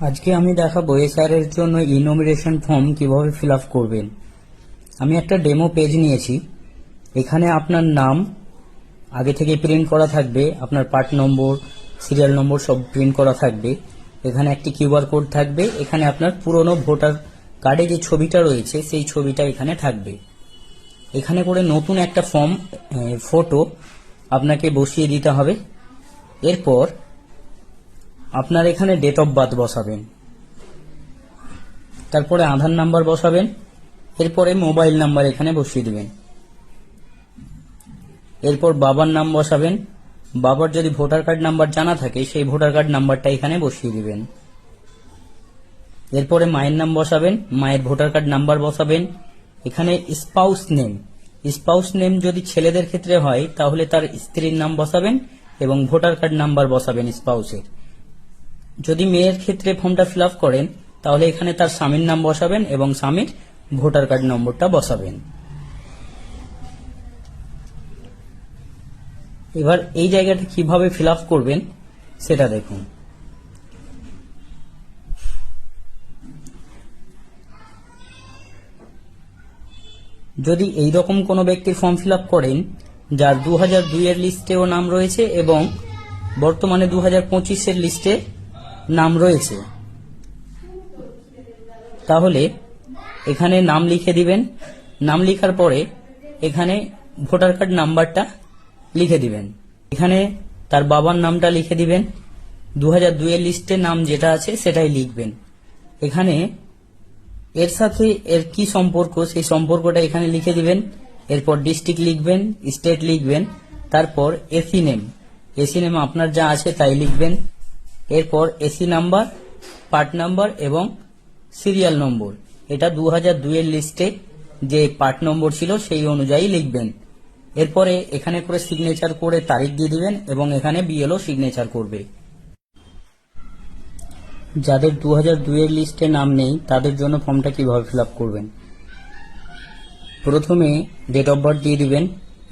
আজকে আমি দেখাবো এসআরের জন্য ইনোমিনেশন ফর্ম কীভাবে ফিল আপ করবেন। আমি একটা ডেমো পেজ নিয়েছি। এখানে আপনার নাম, আগে থেকে প্রিন্ট করা থাকবে, আপনার পার্ট নম্বর সিরিয়াল নম্বর সব প্রিন্ট করা থাকবে। এখানে একটি কিউআর কোড থাকবে। এখানে আপনার পুরনো ভোটার কার্ডে যে ছবিটা রয়েছে, সেই ছবিটা এখানে থাকবে। এখানে করে নতুন একটা ফর্ম ফটো আপনাকে বসিয়ে দিতে হবে। এরপর আপনার এখানে ডেট অফ বার্থ বসাবেন। তারপরে আধার নাম্বার বসাবেন। এরপরে মোবাইল নাম্বার এখানে বসিয়ে দেবেন। এরপর বাবার নাম বসাবেন। বাবার যদি ভোটার কার্ড নাম্বার জানা থাকে, সেই ভোটার কার্ড নাম্বারটা এখানে বসিয়ে দিবেন। এরপরে মায়ের নাম বসাবেন। মায়ের ভোটার কার্ড নাম্বার বসাবেন। এখানে স্পাউস নেম স্পাউস নেম যদি ছেলেদের ক্ষেত্রে হয়, তাহলে তার স্ত্রীর নাম বসাবেন এবং ভোটার কার্ড নাম্বার বসাবেন স্পাউসের যদি মেয়ের ক্ষেত্রে ফর্মটা ফিল করেন, তাহলে এখানে তার স্বামীর নাম বসাবেন এবং স্বামীর ভোটার কার্ড নম্বরটা বসাবেন। এবার এই জায়গাটা কীভাবে ফিল করবেন, সেটা দেখুন। যদি এই রকম কোনো ব্যক্তির ফর্ম ফিল করেন, যার দু হাজার দুইয়ের লিস্টেও নাম রয়েছে এবং বর্তমানে দু হাজার পঁচিশের লিস্টে নাম রয়েছে। তাহলে এখানে নাম লিখে দিবেন। নাম লেখার পরে এখানে ভোটার কার্ড নাম্বারটা লিখে দিবেন। এখানে তার বাবার নামটা লিখে দিবেন। দু হাজার দুইয়ের লিস্টে নাম যেটা আছে সেটাই লিখবেন। এখানে এর সাথে এর কি সম্পর্ক, সেই সম্পর্কটা এখানে লিখে দিবেন। এরপর ডিস্ট্রিক্ট লিখবেন, স্টেট লিখবেন, তারপর এসি নেম। এসি নেম আপনার যা আছে তাই লিখবেন। এরপর এসি নাম্বার পার্ট নাম্বার এবং সিরিয়াল নম্বর এটা দু হাজার দুইয়ের লিস্টে যে পার্ট নম্বর ছিল সেই অনুযায়ী লিখবেন। এরপরে এখানে করে সিগনেচার করে তারিখ দিয়ে দিবেন এবং এখানে বিএলও সিগনেচার করবে। যাদের দু হাজার দুইয়ের লিস্টে নাম নেই, তাদের জন্য ফর্মটা কীভাবে ফিল করবেন? প্রথমে ডেট অফ বার্থ দিয়ে দিবেন,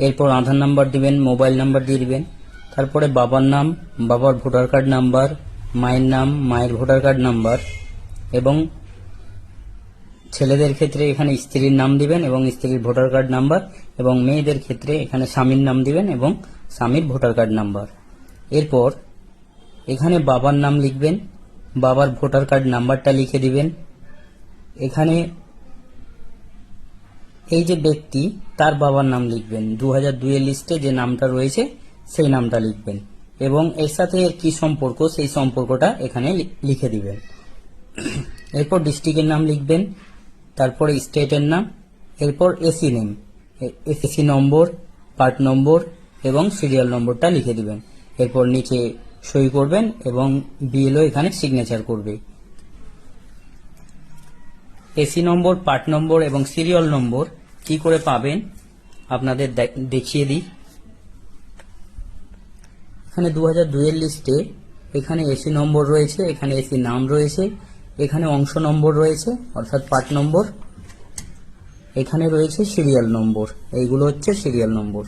এরপর আধার নাম্বার দিবেন মোবাইল নাম্বার দিয়ে দিবেন, তারপরে বাবার নাম, বাবার ভোটার কার্ড নাম্বার মায়ের নাম, মায়ের ভোটার কার্ড নাম্বার এবং ছেলেদের ক্ষেত্রে এখানে স্ত্রীর নাম দিবেন এবং স্ত্রীর ভোটার কার্ড নাম্বার এবং মেয়েদের ক্ষেত্রে এখানে স্বামীর নাম দিবেন এবং স্বামীর ভোটার কার্ড নাম্বার। এরপর এখানে বাবার নাম লিখবেন, বাবার ভোটার কার্ড নাম্বারটা লিখে দিবেন। এখানে এই যে ব্যক্তি, তার বাবার নাম লিখবেন। দু হাজার দুইয়ের লিস্টে যে নামটা রয়েছে, সেই নামটা লিখবেন। এবং এর সাথে এর কি সম্পর্ক, সেই সম্পর্কটা এখানে লিখে দিবেন। এরপর ডিস্ট্রিক্টের নাম লিখবেন, তারপরে স্টেটের নাম, এরপর AC name AC number part number এবং সিরিয়াল নম্বরটা লিখে দিবেন। এরপর নিচে সই করবেন এবং বিএলও এখানে সিগনেচার করবে। এসি নম্বর পার্ট নম্বর এবং সিরিয়াল নম্বর কি করে পাবেন, আপনাদের দেখিয়ে দিই। এখানে দু হাজার দুইয়ের লিস্টে এখানে এসি নম্বর রয়েছে, এখানে এসি নাম রয়েছে, এখানে অংশ নম্বর রয়েছে, অর্থাৎ পার্ট নম্বর। এখানে রয়েছে সিরিয়াল নম্বর এইগুলো হচ্ছে সিরিয়াল নম্বর